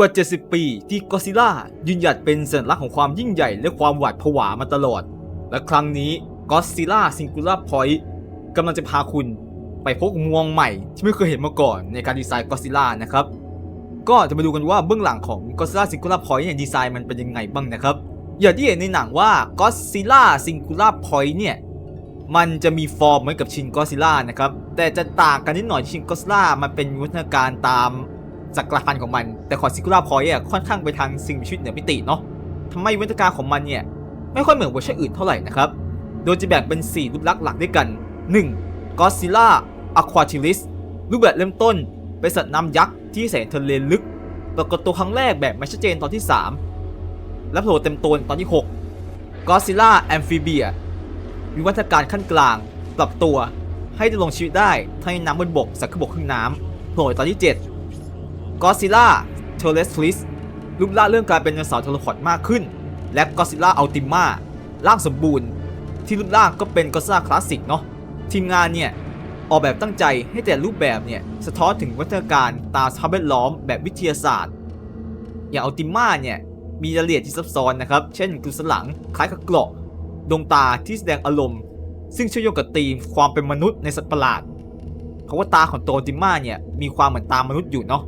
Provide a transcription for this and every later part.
กว่า 70 ปีที่ก็ซิล่ายืนหยัดเป็นสัญลักษณ์ของความยิ่งใหญ่และความหวาดผวามาตลอด และครั้งนี้ก็ซิล่าซิงคูล่าพอยต์กำลังจะพาคุณไปพบมวงใหม่ที่ไม่เคยเห็นมาก่อนในการดีไซน์ก็ซิล่านะครับ ก็จะมาดูกันว่าเบื้องหลังของ Godzilla Singular Point เนี่ยดีไซน์มันเป็นยังไงบ้างนะครับ อย่างที่เห็นในหนังว่า Godzilla Singular Point เนี่ยมันจะมีฟอร์มเหมือนกับชิน Godzilla นะครับ แต่จะต่างกันนิดหน่อยชิน Godzilla มันเป็นวิวัฒนาการตาม จักรพันธ์ของมัน แต่ของ Singular Point อะค่อนข้างไปทางสิ่งมีชีวิตเหนือมิติเนาะทำให้วิวัฒนการของมันเนี่ยไม่ค่อยเหมือนเวอร์ชันอื่นเท่าไหร่นะครับ โดยจะแบ่งเป็น 4 รูปลักษณ์หลักด้วยกัน 1. Godzilla Aquatilis รูปแบบเริ่มต้น เป็นสัตว์น้ำยักษ์ที่แสนทะเลลึก ปรากฏตัวครั้งแรกแบบไม่ชัดเจนตอนที่ 3 และโผล่เต็มตัวตอนที่ 6 Godzilla Amphibia วิวัฒนาการขั้นกลาง ปรับตัวให้ดำรงชีวิตได้ทั้งในน้ำบนบกสัตว์ขึ้นบกครึ่งน้ำโผล่ตอนที่ 7 Godzilla Terrestris รูปร่างเรื่องกลายเป็นไดโนเสาร์เทเลพอร์ตมากขึ้น และ Godzilla Ultima ร่างสมบูรณ์ ที่รูปร่างก็เป็น Godzilla คลาสสิกเนาะทีมงานเนี่ยออกแบบตั้งใจให้แต่รูปแบบเนี่ยสะท้อนถึงวัฒนการตามสภาพแวดล้อมแบบวิทยาศาสตร์ อย่างอัลติมาเนี่ยมีรายละเอียดที่ซับซ้อนนะครับ เช่นกลุ่มสันหลังคล้ายกับเกราะดวงตาที่แสดงอารมณ์ ซึ่งเชื่อมโยงกับธีมความเป็นมนุษย์ในสัตว์ประหลาดเพราะว่าตาของตัวอัลติมาเนี่ยมีความเหมือนตามนุษย์อยู่เนาะ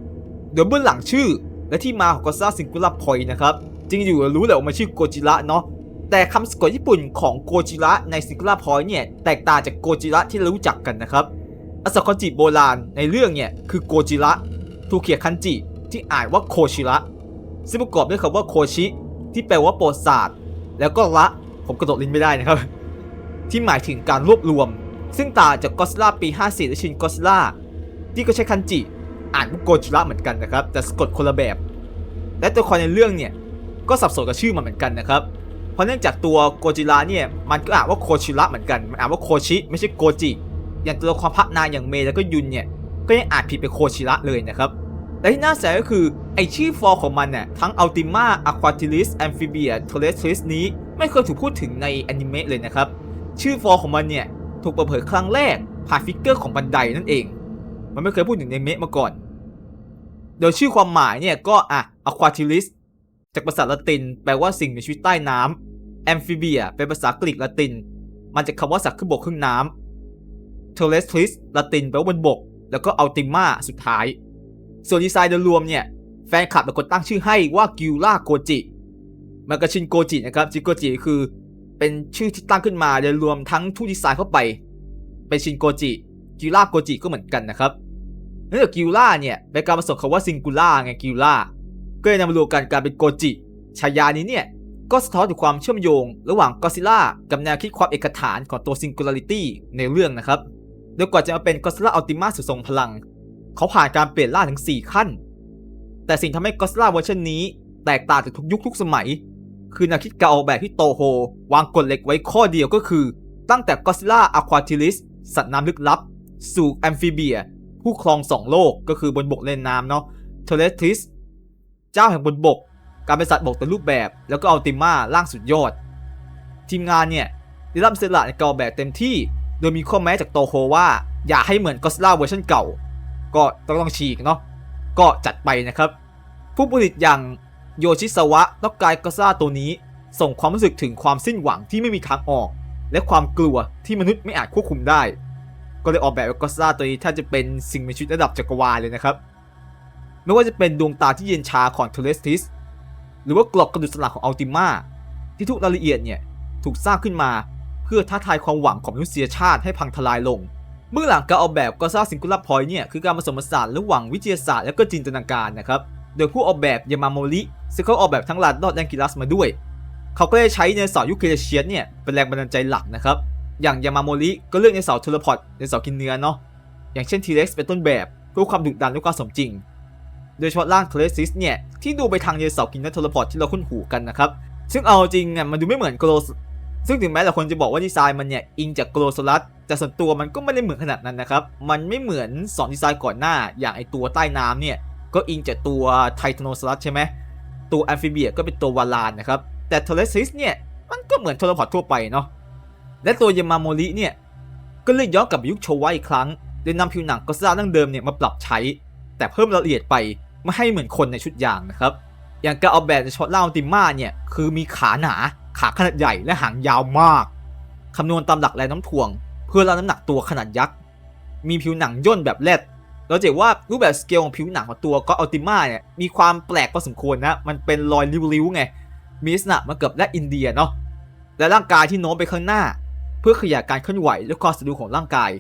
เดี๋ยเบื้องหลังชื่อ และที่มาของกอซ่าซิงคูล่าพอยนะครับจริงอยู่รู้แหละว่ามันชื่อโกจิระเนาะแต่คำสะกดญี่ปุ่นของโกจิระในซิงคูล่าพอยเนี่ยแตกต่างจากโกจิระที่รู้จักกันนะครับอักษรคันจิโบราณในเรื่องเนี่ยคือโกจิระถูกเขียนคันจิที่อ่านว่าโคชิระซึ่งประกอบด้วยคำว่าโคชิ ที่แปลว่าโปรดศาสตร์แล้วก็ระผมกระโดดลิ้นไม่ได้นะครับ ที่หมายถึงการรวบรวม ซึ่งต่างจากก็อดซิล่าปี 54และชินก็อดซิลล่าที่ก็ใช้คันจิ อ่านว่าโกจิระเหมือนกันนะครับแต่สะกดคนละแบบ และตัวละครในเรื่องเนี่ยก็สับสนกับชื่อมันเหมือนกันนะครับ เพราะเนื่องจากตัวโกจิระเนี่ยมันก็อ่านว่าโคชิระเหมือนกันมันอ่านว่าโคชิไม่ใช่โกจิ อย่างตัวละครพระนางอย่างเมย์แล้วก็ยุนเนี่ยก็ยังอ่านผิดเป็นโคชิระเลยนะครับและที่น่าเสียก็คือไอชื่อฟอร์ของมันเนี่ยทั้ง Ultima Aquatilis Amphibia Terrestris นี้ไม่เคยถูกพูดถึงในอนิเมะเลยนะครับ ชื่อฟอร์ของมันเนี่ยถูกเปิดเผยครั้งแรกผ่านฟิกเกอร์ของบันไดนั่นเอง มันไม่เคยพูดถึงในเมะมาก่อน โดยชื่อความหมายเนี่ยก็อะ Aquatilis จากภาษาละติน แปลว่าสิ่งมีชีวิตใต้น้ำ Amphibia เป็นภาษากรีกละติน มันจากคำว่าสัตว์ขึ้นบกครึ่งน้ำ Terrestris ละตินแปลว่าบนบก แล้วก็ Ultima สุดท้าย ส่วนดีไซน์โดยรวมเนี่ยแฟนคลับเป็นคนตั้งชื่อให้ว่ากิลล่าโกจิมันก็ชินโกจินะครับชินโกจิคือเป็นชื่อที่ตั้งขึ้นมาโดยรวมทั้งทุกดีไซน์เข้าไป เป็นชินโกจิกิลล่าโกจิก็เหมือนกันนะครับ นื่องจากกิลล่าเนี่ยเป็นการผสมคำว่าซิงคูล่าไงกิลล่าก็เลยนำมารวมกันกลายเป็นโกจิฉายานี้เนี่ยก็สะท้อนถึงความเชื่อมโยง ระหว่างก็ซิล่ากับแนวคิดความเอกฐานของตัวซิงคูลาริตี้ในเรื่องนะครับ โดยกว่าจะมาเป็นก็ซิล่าอัลติมาสุดทรงพลัง เขาผ่านการเปลี่ยนร่างถึง 4 ขั้น แต่สิ่งทำให้ก็ซิล่าเวอร์ชันนี้ แตกต่างจากทุกยุคทุกสมัย คือแนวคิดการออกแบบที่โตโฮ วางกฎเหล็กไว้ข้อเดียวก็คือ ตั้งแต่ก็ซิล่าอะควาติลิสสัตว์น้ำลึกลับ สู่แอมฟิเบีย ผู้ครองสองโลกก็คือบนบกเลนน้ำเนาะเทเลทิสเจ้าแห่งบนบก การเป็นสัตว์บกแต่รูปแบบ แล้วก็อัลติมาร่างสุดยอด ทีมงานเนี่ยได้รับเสละในการอแบบเต็มที่ โดยมีข้อแม้จากโตโฮว่า อย่าให้เหมือนก็ d ซิล่าเวอร์ชันเก่า ก็ต้องต้องฉีกเนาะก็จัดไปนะครับ ผู้ผลิตอย่างโยชิสวะต้องกายกซ่าตัวนี้ ส่งความรู้สึกถึงความสิ้นหวังที่ไม่มีทางออก และความกลัวที่มนุษย์ไม่อาจควบคุมได้ ก็เลยออกแบบกซ่าตัวนี้ถ้าจะเป็นสิ่งมีชีวิตระดับจักรวาลเลยนะครับ ไม่ว่าจะเป็นดวงตาที่เย็นชาของเทเลสติส หรือว่ากรอกกระดูกสันหลังของอัลติมาที่ทุกรายละเอียดเนี่ยถูกสร้างขึ้นมาเพื่อท้าทายความหวังของมนุษยชาติให้พังทลายลงเบื้อหลังการออกแบบก็ซ่าซิงคูล่าพอยเนี่ยคือการผสมผสานระหว่างวิทยาศาสตร์และก็จินตนาการนะครับ โดยผู้ออกแบบยามาโมริซึ่งเขาออกแบบทั้งลานดอดแดนกิลัสมาด้วย เขาก็ได้ใช้ในสายุคเคเดเชียนเนี่ยเป็นแรงบันดาลใจหลักนะครับ อย่างยามาโมริก็เลือกในเสาเทเลพอร์ตในเสากินเนื้อเนาะอย่างเช่นทีเร็กซ์เป็นต้นแบบเพื่อความดุดันและความสมจริง โดยเฉพาะร่างเทเลซิสเนี่ยที่ดูไปทางในเสากินเนื้อเทเลพอร์ตที่เราคุ้นหูกันนะครับซึ่งเอาจริงอะมันดูไม่เหมือนโกลสซึ่งถึงแม้หลายคนจะบอกว่าดีไซน์มันเนี่ยอิงจากโกลโซลัสแต่ส่วนตัวมันก็ไม่ได้เหมือนขนาดนั้นนะครับมันไม่เหมือนสองดีไซน์ก่อนหน้าอย่างไอตัวใต้น้ำเนี่ยก็อิงจากตัวไททานโนซลัสใช่ไหมตัวแอมฟิเบียก็เป็นตัววาลานนะครับแต่เทเลซิสเนี่ยมันก็เหมือนโทรพอร์ตทั่วไปเนาะ และตัวยามาโมริเนี่ยก็เลยย้อนกลับยุคโชวะอีกครั้ง โดยนำผิวหนังก็ซ่าดั้งเดิมเนี่ยมาปรับใช้ แต่เพิ่มรายละเอียดไปไม่ให้เหมือนคนในชุดยางนะครับ อย่างการออกแบบในช็อตล่าอัลติม่าเนี่ยคือมีขาหนาขาขนาดใหญ่และหางยาวมาก คำนวณตามหลักแรงน้ำถ่วง เพื่อรับน้ำหนักตัวขนาดยักษ์ มีผิวหนังย่นแบบแรดเราจะเห็นว่ารูปแบบสเกลของผิวหนังของตัวก็อัลติมาเนี่ยมีความแปลกพอสมควรนะ มันเป็นรอยริ้วๆไง มีลักษณะมาเกือบและอินเดียเนาะ และร่างกายที่โน้มไปข้างหน้า เพื่อขยายการเคลื่อนไหวและความสะดวกของร่างกาย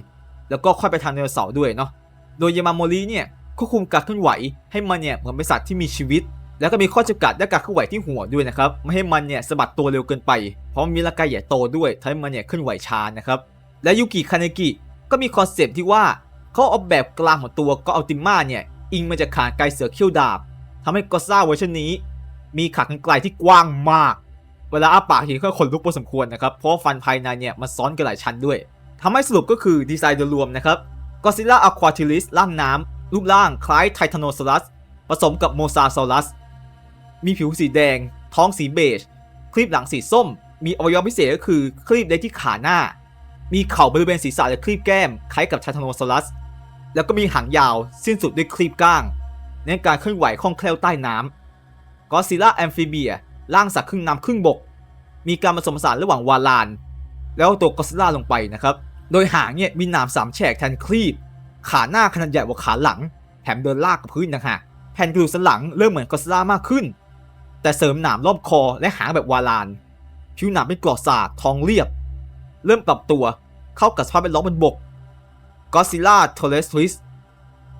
แล้วก็ค่อยไปทางไดโนเสาร์ด้วยเนาะโดยยามาโมริเนี่ยควบคุมการเคลื่อนไหวให้มันเนี่ยเหมือนเป็นสัตว์ที่มีชีวิต แล้วก็มีข้อจำกัดด้านการเคลื่อนไหวที่หัวด้วยนะครับไม่ให้มันเนี่ยสะบัดตัวเร็วเกินไป เพราะมีร่างกายใหญ่โตด้วยทำให้มันเนี่ยเคลื่อนไหวช้านะครับและยูกิคาเนกิก็มีคอนเซปต์ที่ว่าเขาออกแบบกลางของตัวก็อัลติม่าเนี่ยอิงมาจากขาไกลเสือเขี้ยวดาบทำให้กอซ่าเวอร์ชันนี้ มีขากรรไกลที่กว้างมาก เวลาอ้าปากทีก็ขนลุกพอสมควรนะครับ เพราะฟันภายในเนี่ยมันซ้อนกันหลายชั้นด้วยทำให้สรุปก็คือดีไซน์โดยรวมนะครับกอซิล่าอะควาทิลิสร่างน้ำรูปร่างคล้ายไททานโนซอรัส ผสมกับโมซาซอรัส มีผิวสีแดง ท้องสีเบจ คลีบหลังสีส้ม มีอวัยวะพิเศษก็คือคลีบได้ที่ขาหน้า มีเข่าบริเวณศีรษะและคลีบแก้ม คล้ายกับไททานโนซอรัส แล้วก็มีหางยาวสิ้นสุดด้วยคลีบก้างในการเคลื่อนไหวคล่องแคล่วใต้น้ำกอซิล่าแอมฟิเบีย ร่างสัตว์ครึ่งน้ำครึ่งบก มีการผสมผสานระหว่างวาลาน แล้วตัวกอซิล่าลงไปนะครับ โดยหางเนี่ยมีหนามสามแฉกแทนคลีบ ขาหน้าขนาดใหญ่กว่าขาหลัง แถมเดินลากกับพื้นนะฮะแผ่นกระดูกสันหลังเริ่มเหมือนกอซิล่ามากขึ้น แต่เสริมหนามรอบคอและหางแบบวาลาน ผิวหนามเป็นกรอดสากทองเรียบ เริ่มปรับตัวเข้ากับสภาพแวดล้อมบนบกกอซิล่าโทเลสทริส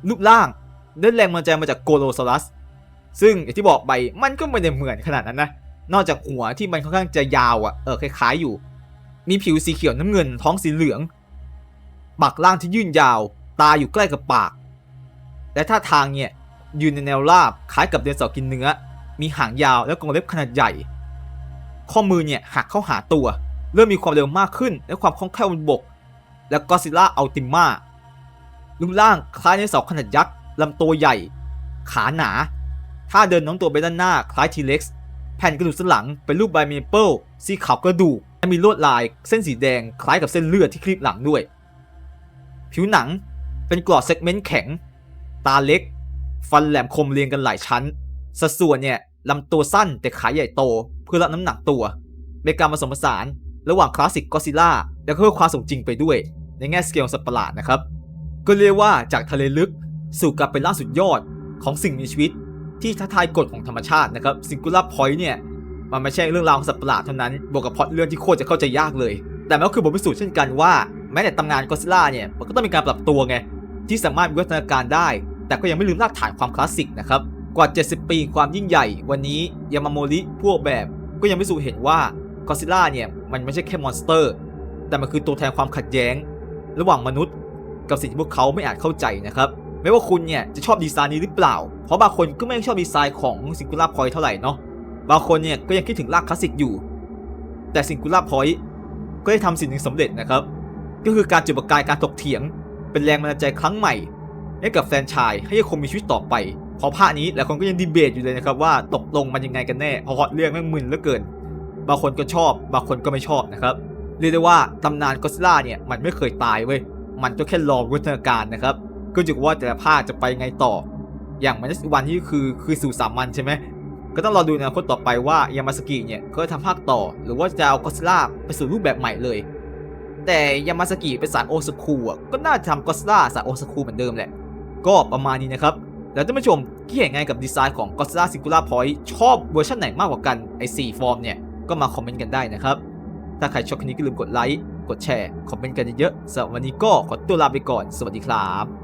รูปร่างได้แรงมันดาใจมาจากโกโลซอรัส ซึ่งอย่างที่บอกไปมันก็ไม่ได้เหมือนขนาดนั้นนะ นอกจากหัวที่มันค่อนข้างจะยาวอะ่ะเออคล้ายๆอยู่ มีผิวสีเขียวน้ำเงิน ท้องสีเหลืองปากล่างที่ยื่นยาว ตาอยู่ใกล้กับปาก และท่าทางเนี่ยยืนในแนวราบคล้ายกับเดนเสากินเนื้อ มีหางยาวและกรงเล็บขนาดใหญ่ ข้อมือเนี่ยหักเข้าหาตัว เริ่มมีความเร็วมากขึ้น และความคล่องแคล่วบนบก และกอซิล่าอัลติม่ารูปร่างคล้ายในเสาขนาดยักษ์ลำตัวใหญ่ ขาหนา ท่าเดินน้มตัวไปด้านหน้าคล้ายทีเล็กซ์แผ่นกระดูกสันหลังเป็นรูปใบเมเปิลสีขาวกระดูกและมีลวดลายเส้นสีแดงคล้ายกับเส้นเลือดที่คลีบหลังด้วย ผิวหนังเป็นกรอดเซกเมนต์แข็ง ตาเล็ก ฟันแหลมคมเรียงกันหลายชั้น สัดส่วนเนี่ยลำตัวสั้นแต่ขาใหญ่โตเพื่อรับน้ำหนักตัวเป็นการผสมผสานระหว่างคลาสสิกกอซิล่าและเพื่อความสมจริงไปด้วย ในแง่สเกลสัตว์ประหลาดนะครับ ก็เรียกว่าจากทะเลลึกสู่การเป็นล่าสุดยอดของสิ่งมีชีวิต ที่ท้าทายกฎของธรรมชาตินะครับซิงคูล่าพอยต์เนี่ยมันไม่ใช่เรื่องราวของสัตว์ประหลาดเท่านั้น บวกกับพล็อตเรื่องที่โคตรจะเข้าใจยากเลย แต่มันก็คือบทพิสูจน์เช่นกันว่า แม้แต่ตำนานก็ซิล่าเนี่ย มันก็ต้องมีการปรับตัวไง ที่สามารถวิวัฒนาการได้ แต่ก็ยังไม่ลืมรากฐานความคลาสสิกนะครับ กว่า 70 ปีความยิ่งใหญ่ วันนี้ยามาโมริพวกแบบก็ยังไม่สูจเห็นว่ากอซิล่าเนี่ยมันไม่ใช่แค่มอนสเตอร์ แต่มันคือตัวแทนความขัดแย้ง ระหว่างมนุษย์ กับสิ่งที่พวกเขาไม่อาจเข้าใจนะครับ ไม่ว่าคุณเนี่ยจะชอบดีไซน์นี้หรือเปล่า เพราะบางคนก็ไม่ชอบดีไซน์ของ Singular Point เท่าไหร่เนาะ บางคนเนี่ยก็ยังคิดถึงรากคลาสสิกอยู่ แต่ Singular Point ก็ได้ทำสิ่งหนึ่งสำเร็จนะครับ ก็คือการจุดประกายการถกเถียง เป็นแรงบันดาลใจครั้งใหม่ ให้กับแฟนชายให้ยังคงมีชีวิตต่อไป เพราะภาคนี้หลายคนก็ยังดีเบตอยู่เลยนะครับว่าตกลงมันยังไงกันแน่เพราะเรื่องแม่งมึนเหลือเกิน บางคนก็ชอบ บางคนก็ไม่ชอบนะครับเรียกได้ว่าตำนานก็ซิล่าเนี่ยมันไม่เคยตายเว้ยมันก็แค่รอวิวัฒนาการนะครับ ก็อยู่กับว่าแต่ละภาคจะไปไงต่อ อย่างมันวันที่คือคือสู่สามัญใช่ไหมก็ต้องรอดูในอนาคตต่อไปว่ายามาสกิเนี่ยเขาจะทำภาคต่อ หรือว่าจะเอาก็ซิล่าไปสู่รูปแบบใหม่เลย แต่ยามาสกิเป็นสายโอซากุอะก็น่าจะทำก็ซิล่าสายโอซากุเหมือนเดิมแหละ ก็ประมาณนี้นะครับแล้วท่านผู้ชมคิดเห็นไงกับดีไซน์ของ Godzilla Singular Point ชอบเวอร์ชันไหนมากกว่ากันไอ้4ฟอร์มเนี่ย ก็มาคอมเมนต์กันได้นะครับ ถ้าใครชอบคลิปนี้ก็ลืมกดไลค์ กดแชร์ คอมเมนต์กันเยอะๆสำหรับวันนี้ก็ขอตัวลาไปก่อน สวัสดีครับ